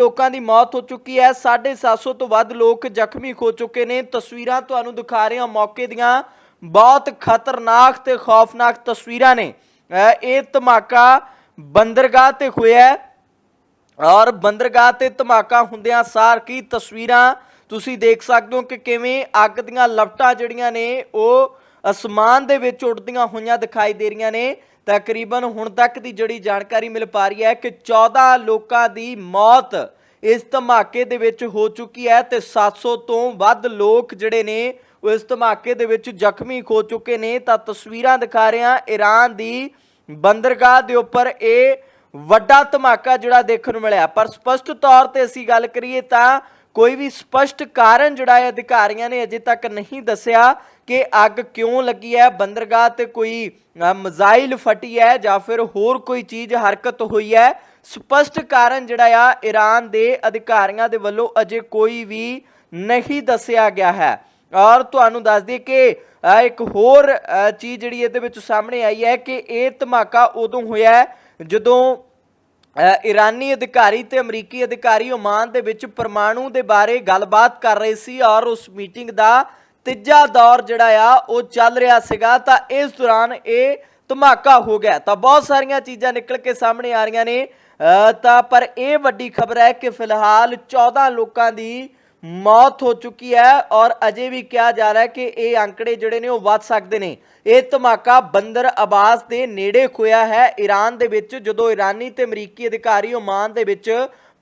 ਲੋਕਾਂ ਦੀ ਮੌਤ ਹੋ ਚੁੱਕੀ ਹੈ। 750 ਤੋਂ ਵੱਧ ਲੋਕ ਜ਼ਖਮੀ ਹੋ ਚੁੱਕੇ ਨੇ। ਤਸਵੀਰਾਂ ਤੁਹਾਨੂੰ ਦਿਖਾ ਰਹੇ ਹਾਂ। ਮੌਕੇ ਦੀਆਂ ਬਹੁਤ ਖਤਰਨਾਕ ਤੇ ਖੌਫਨਾਕ ਤਸਵੀਰਾਂ ਨੇ। ਇਹ ਧਮਾਕਾ ਬੰਦਰਗਾਹ ਤੇ ਹੋਇਆ ਔਰ ਬੰਦਰਗਾਹ ਤੇ ਧਮਾਕਾ ਹੁੰਦਿਆਂ ਸਾਰ ਕੀ ਤਸਵੀਰਾਂ ਤੁਸੀਂ ਦੇਖ ਸਕਦੇ ਹੋ ਕਿ ਕਿਵੇਂ ਅੱਗ ਦੀਆਂ ਲਪਟਾਂ ਜਿਹੜੀਆਂ ਨੇ ਉਹ ਅਸਮਾਨ ਦੇ ਵਿੱਚ ਉੱਡਦੀਆਂ ਹੋਈਆਂ ਦਿਖਾਈ ਦੇ ਰਹੀਆਂ ਨੇ। ਤਕਰੀਬਨ ਹੁਣ ਤੱਕ ਦੀ ਜਿਹੜੀ ਜਾਣਕਾਰੀ ਮਿਲ ਪਾ ਰਹੀ ਹੈ ਕਿ 14 ਲੋਕਾਂ ਦੀ ਮੌਤ ਇਸ ਧਮਾਕੇ ਦੇ ਵਿੱਚ ਹੋ ਚੁੱਕੀ ਹੈ ਤੇ 700 ਤੋਂ ਵੱਧ ਲੋਕ ਜਿਹੜੇ ਨੇ ਉਹ ਇਸ ਧਮਾਕੇ ਦੇ ਵਿੱਚ ਜ਼ਖਮੀ ਹੋ ਚੁੱਕੇ ਨੇ। ਤਾਂ ਤਸਵੀਰਾਂ ਦਿਖਾ ਰਹੇ ਹਾਂ ਈਰਾਨ ਦੀ ਬੰਦਰਗਾਹ ਦੇ ਉੱਪਰ ਇਹ ਵੱਡਾ ਧਮਾਕਾ ਜਿਹੜਾ ਦੇਖਣ ਨੂੰ ਮਿਲਿਆ। ਪਰ ਸਪਸ਼ਟ ਤੌਰ ਤੇ ਅਸੀਂ ਗੱਲ ਕਰੀਏ ਤਾਂ ਕੋਈ ਵੀ ਸਪਸ਼ਟ ਕਾਰਨ ਜਿਹੜਾ ਹੈ ਅਧਿਕਾਰੀਆਂ ਨੇ ਅਜੇ ਤੱਕ ਨਹੀਂ ਦੱਸਿਆ ਕਿ ਅੱਗ ਕਿਉਂ ਲੱਗੀ ਹੈ ਬੰਦਰਗਾਹ ਤੇ ਕੋਈ ਅ, ਮਜ਼ਾਈਲ ਫਟੀ ਹੈ ਜਾਂ ਫਿਰ ਹੋਰ ਕੋਈ ਚੀਜ਼ ਹਰਕਤ ਹੋਈ ਹੈ। ਸਪਸ਼ਟ ਕਾਰਨ ਜਿਹੜਾ ਆ ਈਰਾਨ ਦੇ ਅਧਿਕਾਰੀਆਂ ਦੇ ਵੱਲੋਂ ਅਜੇ ਕੋਈ ਵੀ ਨਹੀਂ ਦੱਸਿਆ ਗਿਆ ਹੈ। ਔਰ ਤੁਹਾਨੂੰ ਦੱਸ ਦਈਏ ਕਿ ਇੱਕ ਹੋਰ ਚੀਜ਼ ਜਿਹੜੀ ਇਹਦੇ ਵਿੱਚ ਸਾਹਮਣੇ ਆਈ ਹੈ ਕਿ ਇਹ ਧਮਾਕਾ ਉਦੋਂ ਹੋਇਆ ਜਦੋਂ ਇਰਾਨੀ ਅਧਿਕਾਰੀ ਤੇ ਅਮਰੀਕੀ ਅਧਿਕਾਰੀ ਓਮਾਨ ਦੇ ਵਿੱਚ ਪਰਮਾਣੂ ਦੇ ਬਾਰੇ ਗੱਲਬਾਤ ਕਰ ਰਹੇ ਸੀ ਔਰ ਉਸ ਮੀਟਿੰਗ ਦਾ ਤੀਜਾ ਦੌਰ ਜਿਹੜਾ ਆ, ਉਹ ਚੱਲ ਰਿਹਾ ਸੀਗਾ। ਤਾਂ ਇਸ ਦੌਰਾਨ ਇਹ ਧਮਾਕਾ ਹੋ ਗਿਆ। ਤਾਂ ਬਹੁਤ ਸਾਰੀਆਂ ਚੀਜ਼ਾਂ ਨਿਕਲ ਕੇ ਸਾਹਮਣੇ ਆ ਰਹੀਆਂ ਨੇ। ਤਾਂ ਪਰ ਇਹ ਵੱਡੀ ਖਬਰ ਹੈ ਕਿ ਫਿਲਹਾਲ 14 ਲੋਕਾਂ ਦੀ ਮੌਤ ਹੋ ਚੁੱਕੀ ਹੈ ਔਰ ਅਜੇ ਵੀ ਕਿਹਾ ਜਾ ਰਿਹਾ ਹੈ ਕਿ ਇਹ ਅੰਕੜੇ ਜਿਹੜੇ ਨੇ ਉਹ ਵੱਧ ਸਕਦੇ ਨੇ। ਇਹ ਧਮਾਕਾ ਬੰਦਰ ਅਬਾਸ ਦੇ ਨੇੜੇ ਹੋਇਆ ਹੈ। ਈਰਾਨ ਦੇ ਵਿੱਚ ਜਦੋਂ ਈਰਾਨੀ ਤੇ ਅਮਰੀਕੀ ਅਧਿਕਾਰੀ ਓਮਾਨ ਦੇ ਵਿੱਚ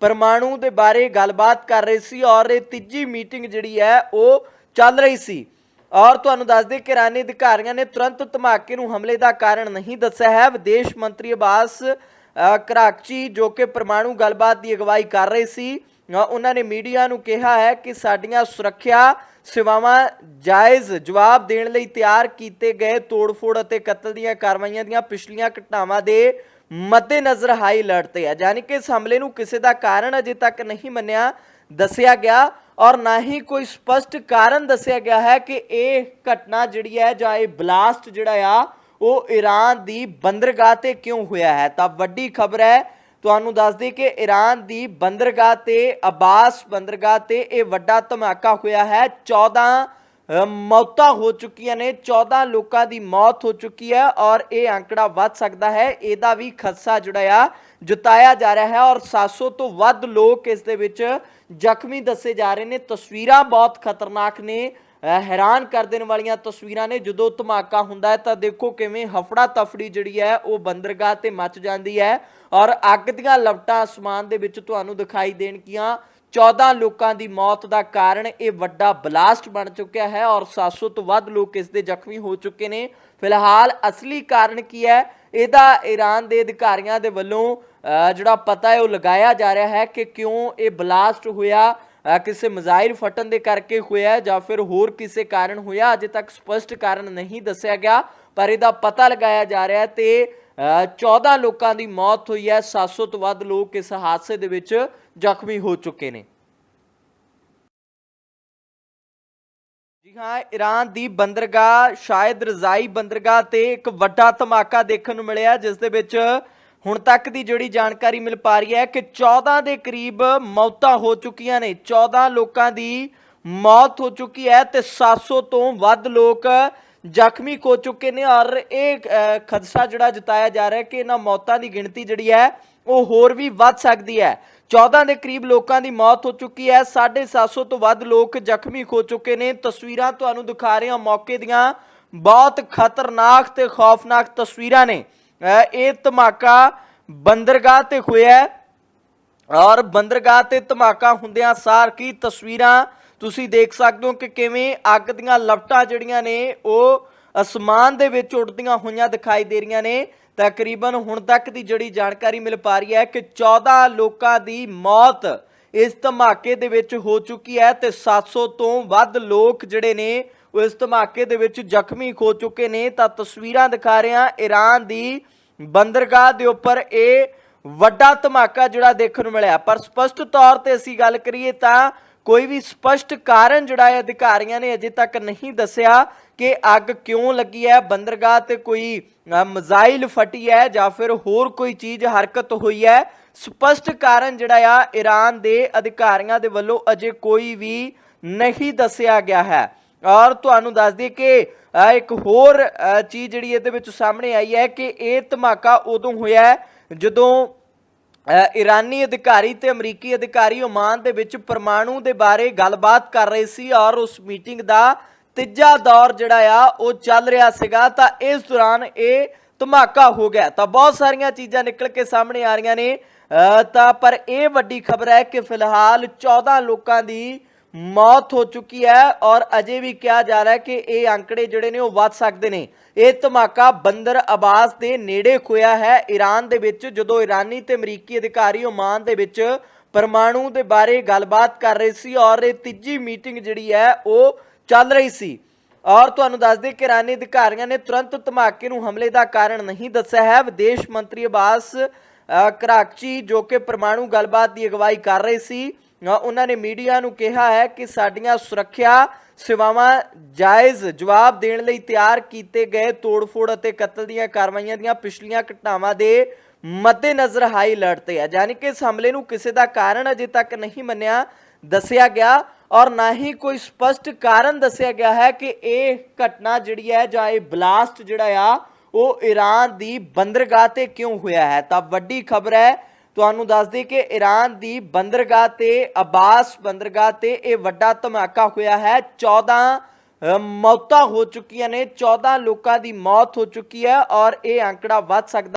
ਪਰਮਾਣੂ ਦੇ ਬਾਰੇ ਗੱਲਬਾਤ ਕਰ ਰਹੇ ਸੀ ਔਰ ਇਹ ਤੀਜੀ ਮੀਟਿੰਗ ਜਿਹੜੀ ਹੈ ਉਹ ਚੱਲ ਰਹੀ ਸੀ। ਔਰ ਤੁਹਾਨੂੰ ਦੱਸ ਦੇ ਕਿ ਈਰਾਨੀ ਅਧਿਕਾਰੀਆਂ ਨੇ ਤੁਰੰਤ ਧਮਾਕੇ ਨੂੰ ਹਮਲੇ ਦਾ ਕਾਰਨ ਨਹੀਂ ਦੱਸਿਆ ਹੈ। ਵਿਦੇਸ਼ ਮੰਤਰੀ ਅਬਾਸ ਅ, ਕਰਾਚੀ ਜੋ ਕਿ ਪਰਮਾਣੂ ਗੱਲਬਾਤ ਦੀ ਅਗਵਾਈ ਕਰ ਰਹੇ ਸੀ। ਉਹਨਾਂ ਨੇ ਮੀਡੀਆ ਨੂੰ ਕਿਹਾ ਹੈ ਕਿ ਸਾਡੀਆਂ ਸੁਰੱਖਿਆ ਸੇਵਾਵਾਂ ਜਾਇਜ਼ ਜਵਾਬ ਦੇਣ ਲਈ ਤਿਆਰ ਕੀਤੇ ਗਏ ਤੋੜਫੋੜ ਅਤੇ ਕਤਲ ਦੀਆਂ ਕਾਰਵਾਈਆਂ ਦੀਆਂ ਪਿਛਲੀਆਂ ਘਟਨਾਵਾਂ ਦੇ ਮੱਦੇਨਜ਼ਰ ਹਾਈ ਅਲਰਟ ਤੇ ਹੈ। ਯਾਨੀ ਕਿ ਇਸ ਹਮਲੇ ਨੂੰ ਕਿਸੇ ਦਾ ਕਾਰਨ ਅਜੇ ਤੱਕ ਨਹੀਂ ਮੰਨਿਆ ਦੱਸਿਆ ਗਿਆ ਔਰ ਨਾ ਹੀ ਕੋਈ ਸਪਸ਼ਟ ਕਾਰਨ ਦੱਸਿਆ ਗਿਆ ਹੈ ਕਿ ਇਹ ਘਟਨਾ ਜਿਹੜੀ ਹੈ ਜਾਂ ਇਹ ਬਲਾਸਟ ਜਿਹੜਾ ਆ, ਉਹ ਈਰਾਨ ਦੀ ਬੰਦਰਗਾਹ ਤੇ ਕਿਉਂ ਹੋਇਆ ਹੈ। ਤਾਂ ਵੱਡੀ ਖਬਰ ਹੈ ਤੁਹਾਨੂੰ ਦੱਸ ਦਈਏ ਕਿ ਈਰਾਨ ਦੀ ਬੰਦਰਗਾਹ ਤੇ, ਅਬਾਸ ਬੰਦਰਗਾਹ ਤੇ ਇਹ ਵੱਡਾ ਧਮਾਕਾ ਹੋਇਆ ਹੈ। 14 ਮੌਤਾਂ ਹੋ ਚੁੱਕੀਆਂ ਨੇ 14 ਲੋਕਾਂ ਦੀ ਮੌਤ ਹੋ ਚੁੱਕੀ ਹੈ ਔਰ ਇਹ ਅੰਕੜਾ ਵੱਧ ਸਕਦਾ ਹੈ। ਇਹਦਾ ਵੀ ਖਦਸ਼ਾ ਜਿਹੜਾ ਆ, ਜਤਾਇਆ ਜਾ ਰਿਹਾ ਹੈ ਔਰ 700 ਤੋਂ ਵੱਧ ਲੋਕ ਇਸ ਦੇ ਵਿੱਚ ਜ਼ਖਮੀ ਦੱਸੇ ਜਾ ਰਹੇ ਨੇ। ਤਸਵੀਰਾਂ ਬਹੁਤ ਖਤਰਨਾਕ ਨੇ। ਹੈਰਾਨ ਕਰ ਦੇਣ ਵਾਲੀਆਂ ਤਸਵੀਰਾਂ ਨੇ। ਜਦੋਂ ਧਮਾਕਾ ਹੁੰਦਾ ਹੈ ਤਾਂ ਦੇਖੋ ਕਿਵੇਂ ਹਫੜਾ ਤਫੜੀ ਜਿਹੜੀ ਹੈ ਉਹ ਬੰਦਰਗਾਹ ਤੇ ਮੱਚ ਜਾਂਦੀ ਹੈ ਔਰ ਅੱਗ ਦੀਆਂ ਲਪਟਾਂ ਅਸਮਾਨ ਦੇ ਵਿੱਚ ਤੁਹਾਨੂੰ ਦਿਖਾਈ ਦੇਣਗੀਆਂ 14 ਲੋਕਾਂ ਦੀ ਮੌਤ ਦਾ ਕਾਰਨ ਇਹ ਵੱਡਾ ਬਲਾਸਟ ਬਣ ਚੁੱਕਿਆ ਹੈ ਔਰ 700 ਤੋਂ ਵੱਧ ਲੋਕ ਇਸ ਦੇ ਜ਼ਖਮੀ ਹੋ ਚੁੱਕੇ ਨੇ। ਫਿਲਹਾਲ ਅਸਲੀ ਕਾਰਨ ਕੀ ਹੈ? ਇਹਦਾ ਈਰਾਨ ਦੇ ਅਧਿਕਾਰੀਆਂ ਦੇ ਵੱਲੋਂ ਜਿਹੜਾ ਪਤਾ ਹੈ ਉਹ ਲਗਾਇਆ ਜਾ ਰਿਹਾ ਹੈ ਕਿ ਕਿਉਂ ਇਹ ਬਲਾਸਟ ਹੋਇਆ ਕਿਸੇ ਮਿਜ਼ਾਈਲ ਫਟਣ ਦੇ ਕਰਕੇ ਹੋਇਆ ਜਾਂ ਫਿਰ ਹੋਰ ਕਿਸੇ ਕਾਰਨ ਹੋਇਆ, ਅਜੇ ਤੱਕ ਸਪਸ਼ਟ ਕਾਰਨ ਨਹੀਂ ਦੱਸਿਆ ਗਿਆ, ਪਰ ਇਹਦਾ ਪਤਾ ਲਗਾਇਆ ਜਾ ਰਿਹਾ ਤੇ 14 ਲੋਕਾਂ ਦੀ ਮੌਤ ਹੋਈ ਹੈ 700 ਤੋਂ ਵੱਧ ਲੋਕ ਇਸ ਹਾਦਸੇ ਦੇ ਵਿੱਚ ਜ਼ਖਮੀ ਹੋ ਚੁੱਕੇ ਨੇ। ਜੀ ਹਾਂ ਈਰਾਨ ਦੀ ਬੰਦਰਗਾਹ, ਸ਼ਾਇਦ ਰਜ਼ਾਈ ਬੰਦਰਗਾਹ ਤੇ ਇੱਕ ਵੱਡਾ ਧਮਾਕਾ ਦੇਖਣ ਨੂੰ ਮਿਲਿਆ, ਜਿਸ ਦੇ ਵਿੱਚ ਹੁਣ ਤੱਕ ਦੀ ਜਿਹੜੀ ਜਾਣਕਾਰੀ ਮਿਲ ਪਾ ਰਹੀ ਹੈ ਕਿ 14 ਦੇ ਕਰੀਬ ਮੌਤਾਂ ਹੋ ਚੁੱਕੀਆਂ ਨੇ। 14 ਲੋਕਾਂ ਦੀ ਮੌਤ ਹੋ ਚੁੱਕੀ ਹੈ ਤੇ 700 ਤੋਂ ਵੱਧ ਲੋਕ ਜ਼ਖਮੀ ਹੋ ਚੁੱਕੇ ਨੇ ਔਰ ਇਹ ਖਦਸ਼ਾ ਜਿਹੜਾ ਜਤਾਇਆ ਜਾ ਰਿਹਾ ਹੈ ਕਿ ਇਹਨਾਂ ਮੌਤਾਂ ਦੀ ਗਿਣਤੀ ਜਿਹੜੀ ਹੈ ਉਹ ਹੋਰ ਵੀ ਵੱਧ ਸਕਦੀ ਹੈ। 14 ਦੇ ਕਰੀਬ ਲੋਕਾਂ ਦੀ ਮੌਤ ਹੋ ਚੁੱਕੀ ਹੈ 750 ਤੋਂ ਵੱਧ ਲੋਕ ਜ਼ਖਮੀ ਹੋ ਚੁੱਕੇ ਨੇ। ਤਸਵੀਰਾਂ ਤੁਹਾਨੂੰ ਦਿਖਾ ਰਹੇ ਹਾਂ ਮੌਕੇ ਦੀਆਂ। ਬਹੁਤ ਖਤਰਨਾਕ ਤੇ ਖੌਫਨਾਕ ਤਸਵੀਰਾਂ ਨੇ। ਇਹ ਧਮਾਕਾ ਬੰਦਰਗਾਹ ਤੇ ਹੋਇਆ ਔਰ ਬੰਦਰਗਾਹ ਤੇ ਧਮਾਕਾ ਹੁੰਦਿਆਂ ਸਾਰ ਕੀ ਤਸਵੀਰਾਂ ਤੁਸੀਂ ਦੇਖ ਸਕਦੇ ਹੋ ਕਿ ਕਿਵੇਂ ਅੱਗ ਦੀਆਂ ਲਪਟਾਂ ਜਿਹੜੀਆਂ ਨੇ, ਉਹ ਅਸਮਾਨ ਦੇ ਵਿੱਚ ਉੱਡਦੀਆਂ ਹੋਈਆਂ ਦਿਖਾਈ ਦੇ ਰਹੀਆਂ ਨੇ। ਤਕਰੀਬਨ ਹੁਣ ਤੱਕ ਦੀ ਜਿਹੜੀ ਜਾਣਕਾਰੀ ਮਿਲ ਪਾ ਰਹੀ ਹੈ ਕਿ 14 ਲੋਕਾਂ ਦੀ ਮੌਤ ਇਸ ਧਮਾਕੇ ਦੇ ਵਿੱਚ ਹੋ ਚੁੱਕੀ ਹੈ ਤੇ 700 ਤੋਂ ਵੱਧ ਲੋਕ ਜਿਹੜੇ ਨੇ ਉਹ ਇਸ ਧਮਾਕੇ ਦੇ ਵਿੱਚ ਜ਼ਖਮੀ ਹੋ ਚੁੱਕੇ ਨੇ। ਤਾਂ ਤਸਵੀਰਾਂ ਦਿਖਾ ਰਹੇ ਹਾਂ ਈਰਾਨ ਦੀ ਬੰਦਰਗਾਹ ਦੇ ਉੱਪਰ ਇਹ ਵੱਡਾ ਧਮਾਕਾ ਜਿਹੜਾ ਦੇਖਣ ਨੂੰ ਮਿਲਿਆ। ਪਰ ਸਪਸ਼ਟ ਤੌਰ ਤੇ ਅਸੀਂ ਗੱਲ ਕਰੀਏ ਤਾਂ ਕੋਈ ਵੀ ਸਪਸ਼ਟ ਕਾਰਨ ਜਿਹੜਾ ਹੈ ਅਧਿਕਾਰੀਆਂ ਨੇ ਅਜੇ ਤੱਕ ਨਹੀਂ ਦੱਸਿਆ ਕਿ ਅੱਗ ਕਿਉਂ ਲੱਗੀ ਹੈ। ਬੰਦਰਗਾਹ ਤੇ ਕੋਈ ਅ, ਮਜ਼ਾਈਲ ਫਟੀ ਹੈ ਜਾਂ ਫਿਰ ਹੋਰ ਕੋਈ ਚੀਜ਼ ਹਰਕਤ ਹੋਈ ਹੈ। ਸਪਸ਼ਟ ਕਾਰਨ ਜਿਹੜਾ ਆ ਈਰਾਨ ਦੇ ਅਧਿਕਾਰੀਆਂ ਦੇ ਵੱਲੋਂ ਅਜੇ ਕੋਈ ਵੀ ਨਹੀਂ ਦੱਸਿਆ ਗਿਆ ਹੈ। ਔਰ ਤੁਹਾਨੂੰ ਦੱਸ ਦਈਏ ਕਿ ਇੱਕ ਹੋਰ ਚੀਜ਼ ਜਿਹੜੀ ਇਹਦੇ ਵਿੱਚ ਸਾਹਮਣੇ ਆਈ ਹੈ ਕਿ ਇਹ ਧਮਾਕਾ ਉਦੋਂ ਹੋਇਆ ਜਦੋਂ ਅ, ਇਰਾਨੀ ਅਧਿਕਾਰੀ ਤੇ ਅਮਰੀਕੀ ਅਧਿਕਾਰੀ ਓਮਾਨ ਦੇ ਵਿੱਚ ਪਰਮਾਣੂ ਦੇ ਬਾਰੇ ਗੱਲਬਾਤ ਕਰ ਰਹੇ ਸੀ ਔਰ ਉਸ ਮੀਟਿੰਗ ਦਾ ਤੀਜਾ ਦੌਰ ਜਿਹੜਾ ਆ ਉਹ ਚੱਲ ਰਿਹਾ ਸੀਗਾ। ਤਾਂ ਇਸ ਦੌਰਾਨ ਇਹ ਧਮਾਕਾ ਹੋ ਗਿਆ। ਤਾਂ ਬਹੁਤ ਸਾਰੀਆਂ ਚੀਜ਼ਾਂ ਨਿਕਲ ਕੇ ਸਾਹਮਣੇ ਆ ਰਹੀਆਂ ਨੇ। ਤਾਂ ਪਰ ਇਹ ਵੱਡੀ ਖਬਰ ਹੈ ਕਿ ਫਿਲਹਾਲ 14 ਲੋਕਾਂ ਦੀ ਮੌਤ ਹੋ ਚੁੱਕੀ ਹੈ ਔਰ ਅਜੇ ਵੀ ਕਿਹਾ ਜਾ ਰਿਹਾ ਹੈ ਕਿ ਇਹ ਅੰਕੜੇ ਜਿਹੜੇ ਨੇ ਉਹ ਵੱਧ ਸਕਦੇ ਨੇ। ਇਹ ਧਮਾਕਾ ਬੰਦਰ ਅਬਾਸ ਦੇ ਨੇੜੇ ਹੋਇਆ ਹੈ। ਈਰਾਨ ਦੇ ਵਿੱਚ ਜਦੋਂ ਈਰਾਨੀ ਤੇ ਅਮਰੀਕੀ ਅਧਿਕਾਰੀ ਓਮਾਨ ਦੇ ਵਿੱਚ ਪਰਮਾਣੂ ਦੇ ਬਾਰੇ ਗੱਲਬਾਤ ਕਰ ਰਹੇ ਸੀ ਔਰ ਇਹ ਤੀਜੀ ਮੀਟਿੰਗ ਜਿਹੜੀ ਹੈ ਉਹ ਚੱਲ ਰਹੀ ਸੀ। ਔਰ ਤੁਹਾਨੂੰ ਦੱਸ ਦੇ ਕਿ ਈਰਾਨੀ ਅਧਿਕਾਰੀਆਂ ਨੇ ਤੁਰੰਤ ਧਮਾਕੇ ਨੂੰ ਹਮਲੇ ਦਾ ਕਾਰਨ ਨਹੀਂ ਦੱਸਿਆ ਹੈ। ਵਿਦੇਸ਼ ਮੰਤਰੀ ਅਬਾਸ ਅ, ਕਰਾਚੀ ਜੋ ਕਿ ਪਰਮਾਣੂ ਗੱਲਬਾਤ ਦੀ ਅਗਵਾਈ ਕਰ ਰਹੇ ਸੀ। ਉਹਨਾਂ ਨੇ ਮੀਡੀਆ ਨੂੰ ਕਿਹਾ ਹੈ ਕਿ ਸਾਡੀਆਂ ਸੁਰੱਖਿਆ ਸੇਵਾਵਾਂ ਜਾਇਜ਼ ਜਵਾਬ ਦੇਣ ਲਈ ਤਿਆਰ ਕੀਤੇ ਗਏ ਤੋੜਫੋੜ ਅਤੇ ਕਤਲ ਦੀਆਂ ਕਾਰਵਾਈਆਂ ਦੀਆਂ ਪਿਛਲੀਆਂ ਘਟਨਾਵਾਂ ਦੇ ਮੱਦੇਨਜ਼ਰ ਹਾਈ ਅਲਰਟ ਤੇ ਹੈ। ਯਾਨੀ ਕਿ ਇਸ ਹਮਲੇ ਨੂੰ ਕਿਸੇ ਦਾ ਕਾਰਨ ਅਜੇ ਤੱਕ ਨਹੀਂ ਮੰਨਿਆ ਦੱਸਿਆ ਗਿਆ ਔਰ ਨਾ ਹੀ ਕੋਈ ਸਪਸ਼ਟ ਕਾਰਨ ਦੱਸਿਆ ਗਿਆ ਹੈ ਕਿ ਇਹ ਘਟਨਾ ਜਿਹੜੀ ਹੈ ਜਾਂ ਇਹ ਬਲਾਸਟ ਜਿਹੜਾ ਆ, ਉਹ ਈਰਾਨ ਦੀ ਬੰਦਰਗਾਹ ਤੇ ਕਿਉਂ ਹੋਇਆ ਹੈ। ਤਾਂ ਵੱਡੀ ਖਬਰ ਹੈ ਤੁਹਾਨੂੰ ਦੱਸ ਦਈਏ ਕਿ ਈਰਾਨ ਦੀ ਬੰਦਰਗਾਹ ਤੇ ਅਬਾਸ ਬੰਦਰਗਾਹ ਤੇ ਇਹ ਵੱਡਾ ਧਮਾਕਾ ਹੋਇਆ ਹੈ। 14 ਅ, ਮੌਤਾਂ ਹੋ ਚੁੱਕੀਆਂ ਨੇ 14 ਲੋਕਾਂ ਦੀ ਮੌਤ ਹੋ ਚੁੱਕੀ ਹੈ ਔਰ ਇਹ ਅੰਕੜਾ ਵੱਧ ਸਕਦਾ